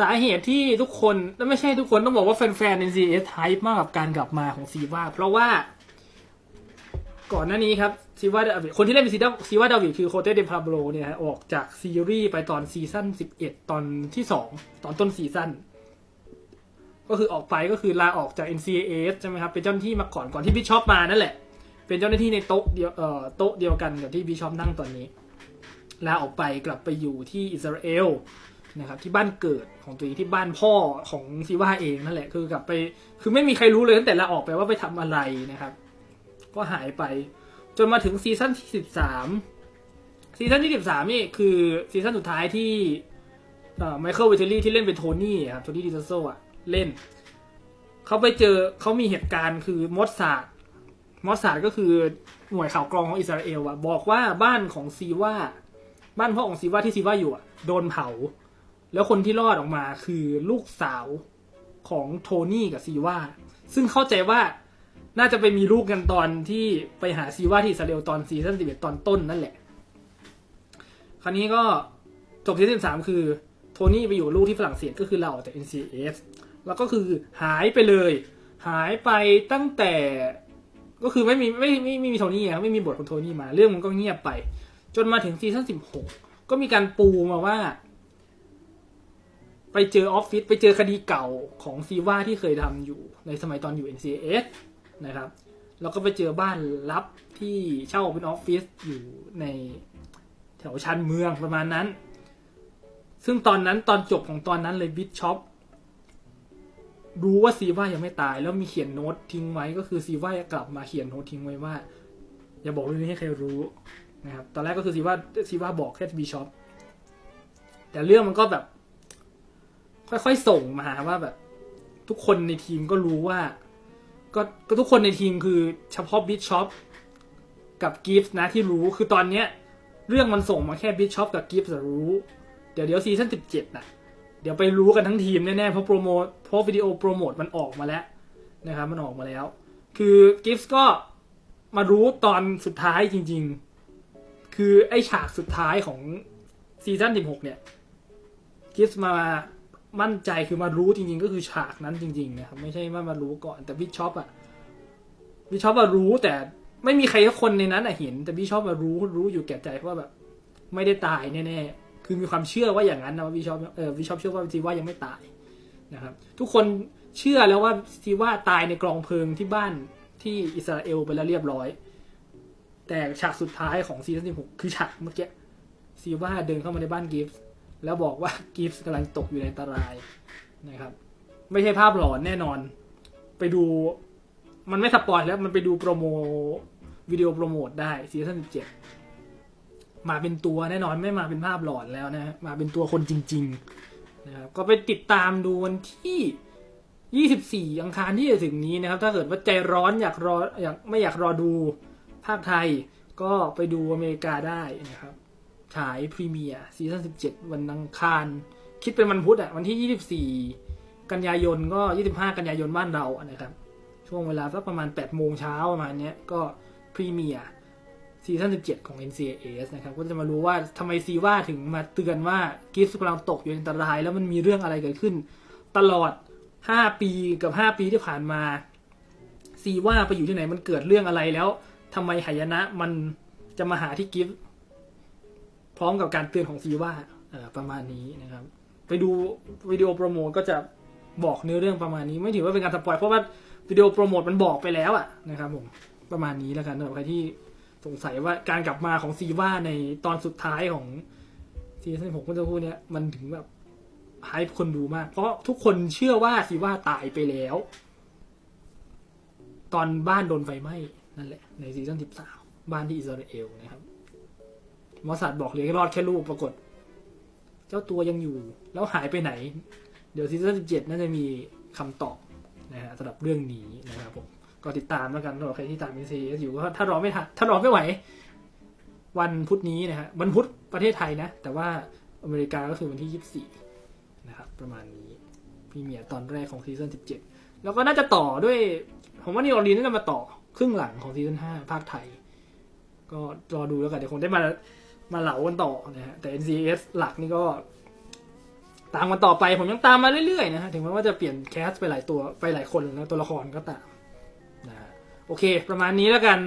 สาเหตุที่ทุกคนและไม่ใช่ทุกคนต้องบอกว่าแฟนๆ NCS ไฮป์มากกับการกลับมาของซีว่าเพราะว่า ก่อนหน้านี้ครับซีวาดาวิคนที่เล่นเป็นซีดาซีวาดาวิดคือโคเตเดพาโบโลเนี่ยออกจากซีรีส์ไปตอนซีซั่น11 ตอนที่ 2 ตอนต้นซีซั่นก็คือออกไปก็คือลาออกจาก NCAS ใช่ไหมครับ เป็นเจ้าหน้าที่มาก่อนก่อนที่บิชอปมานั่นแหละ เป็นเจ้าหน้าที่ในโต๊ะเดียวเอ่อโต๊ะเดียวกันกับที่บิชอปนั่งตอนนี้ ลาออกไปกลับไปอยู่ที่อิสราเอล นะครับที่บ้านเกิดของตัวเองที่บ้านพ่อของซีว่าเองนั่นแหละคือกลับไป คือไม่มีใครรู้เลยตั้งแต่ลาออกไปว่าไปทำอะไรนะครับ ก็หายไป จนมาถึงซีซั่นที่สิบสามซีซั่นที่สิบสามนี่คือซีซั่นสุดท้ายที่ไมเคิลเวเทอรี่ที่เล่นเป็นโทนี่ครับโทนี่ดิซโซอะเล่นเขาไปเจอเขามีเหตุการณ์คือมอสซาดมอสซาดก็คือหน่วยข่าวกรองของอิสราเอลอะบอกว่าบ้านของซีว่าบ้านพ่อของซีว่าที่ซีว่าอยู่อะโดนเผา แล้วคนที่รอดออกมาคือลูกสาวของโทนี่กับซีว่า ซึ่งเข้าใจว่าน่าจะไปมีลูกกันตอนที่ไปหาซีว่าที่อิสราเอลตอนซีซั่นสิบเอ็ดตอนต้นนั่นแหละ คราวนี้ก็จบซีซั่นสามคือโทนี่ไปอยู่ลูกที่ฝรั่งเศสก็คือเราออกจาก NCS แล้วก็คือหายไปเลย หายไปตั้งแต่ก็คือไม่มีไม่ไม่ไม่มีโทนี่อะไม่มีบทของโทนี่มาเรื่องมันก็เงียบไป จนมาถึงซีซั่นสิบหกก็มีการปูมาว่า ไปเจอออฟฟิศไปเจอคดีเก่าของซีว่าที่เคยทำอยู่ในสมัยตอนอยู่ NCS นะครับ แล้วก็ไปเจอบ้านลับที่เช่าเป็นออฟฟิศอยู่ในแถวชานเมืองประมาณนั้น ซึ่งตอนนั้นตอนจบของตอนนั้นเลยบิชช็อปรู้ว่าซีว่ายังไม่ตาย แล้วมีเขียนโน้ตทิ้งไว้ก็คือซีว่ากลับมาเขียนโน้ตทิ้งไว้ว่า อย่าบอกเรื่องนี้ให้ใครรู้นะครับ ตอนแรกก็คือซีว่าซีว่าบอกแค่บิชช็อปแต่เรื่องมันก็แบบ ค่อยๆส่งมาว่าแบบ ทุกคนในทีมก็รู้ว่า ก็ก็ทุกคนในทีมคือเฉพาะบิชช็อปกับกิฟส์นะที่รู้คือตอนเนี้ย เรื่องมันส่งมาแค่บิชช็อปกับกิฟส์รู้ เดี๋ยวเดี๋ยวซีซั่นสิบเจ็ดนะเดี๋ยวไปรู้กันทั้งทีมแน่ๆเพราะโปรโมทเพราะวิดีโอโปรโมทมันออกมาแล้วนะครับมันออกมาแล้ว คือกิฟส์ก็มารู้ตอนสุดท้ายจริง ๆ คือไอฉากสุดท้ายของซีซั่นสิบหกเนี่ยกิฟส์มา มั่นใจคือมารู้จริง ๆ ก็คือฉากนั้นจริง ๆ นะครับ ไม่ใช่ว่ามารู้ก่อน แต่บิชช็อปอะบิชช็อปอะรู้แต่ไม่มีใครสักคนในนั้นอะเห็น แต่บิชช็อปอะรู้รู้อยู่แก่ใจว่าแบบ ไม่ได้ตายแน่ๆคือมีความเชื่อว่าอย่างนั้นนะว่าบิชอปเออบิชอปเชื่อว่าซีว่ายังไม่ตายนะครับ ทุกคนเชื่อแล้วว่าซีว่าตายในกลองเพลิงที่บ้านที่อิสราเอลไปแล้วเรียบร้อย แต่ฉากสุดท้ายของซีซั่นที่หกคือฉากเมื่อกี้ซีว่าเดินเข้ามาในบ้านกิฟส์ แล้วบอกว่ากิฟส์กำลังตกอยู่ในอันตรายนะครับ ไม่ใช่ภาพหลอนแน่นอน ไปดู มันไม่สปอยแล้วมันไปดูโปรโมวิดีโอโปรโมทได้ซีซั่นสิบเจ็ดมาเป็นตัวแน่นอนไม่มาเป็นภาพหลอนแล้วนะมาเป็นตัวคนจริง ๆ นะครับ ก็ไปติดตามดูวันที่ 24 อังคารที่จะถึงนี้นะครับ ถ้าเกิดว่าใจร้อนอยากรออยากไม่อยากรอดูภาคไทย ก็ไปดูอเมริกาได้นะครับ ฉายพรีเมียร์ซีซั่น17วันอังคาร คิดเป็นวันพุธอะ วันที่24กันยายนก็25กันยายนบ้านเราอะนะครับ ช่วงเวลาสักประมาณ8โมงเช้าประมาณเนี้ยก็พรีเมียร์ซีซั่น17 ของ NCAS นะครับ ก็จะมารู้ว่าทำไมซีว่าถึงมาเตือนว่ากิฟส์กำลังตกอยู่ในอันตราย แล้วมันมีเรื่องอะไรเกิดขึ้น ตลอด 5 ปีกับ 5 ปีที่ผ่านมา ซีว่าไปอยู่ที่ไหนมันเกิดเรื่องอะไรแล้วทำไมหายนะมันจะมาหาที่กิฟต์ พร้อมกับการเตือนของซีว่าประมาณนี้นะครับ ไปดูวิดีโอโปรโมทก็จะบอกเนื้อเรื่องประมาณนี้ ไม่ถือว่าเป็นการสปอยเพราะว่าวิดีโอโปรโมทมันบอกไปแล้วอะนะครับผมประมาณนี้แล้วกันสำหรับใครที่สงสัยว่าการกลับมาของซีว่าในตอนสุดท้ายของซีซั่นหกเมื่อสักครู่เนี้ยมันถึงแบบให้คนดูมาก เพราะทุกคนเชื่อว่าซีว่าตายไปแล้ว ตอนบ้านโดนไฟไหม้นั่นแหละในซีซั่นสิบสามบ้านที่อิสราเอลนะครับ มอสซาดบอกเหลยรอดแค่ลูกปรากฏ เจ้าตัวยังอยู่ แล้วหายไปไหน เดี๋ยวซีซั่นสิบเจ็ดน่าจะมีคำตอบนะฮะสำหรับเรื่องนี้นะครับผมก็ติดตามแล้วกันสำหรับใครที่ตาม NCS อยู่ก็ถ้ารอไม่ทันถ้ารอไม่ไหว วันพุธนี้นะฮะวันพุธประเทศไทยนะ แต่ว่าอเมริกาก็คือวันที่24นะครับประมาณนี้พรีเมียร์ตอนแรกของซีซั่น17แล้วก็น่าจะต่อด้วย ผมว่านิวออร์ลีนน่าจะมาต่อครึ่งหลังของซีซั่น5ภาคไทย ก็รอดูแล้วกันเดี๋ยวคงได้มา มาเหลากันต่อนะฮะแต่ NCS หลักนี่ก็ ตามกันต่อไปผมยังตามมาเรื่อยๆนะฮะถึงแม้ว่าจะเปลี่ยนแคสไปหลายตัวไปหลายคนแล้วตัวละครก็ตามนะฮะโอเค ประมาณนี้แล้วกัน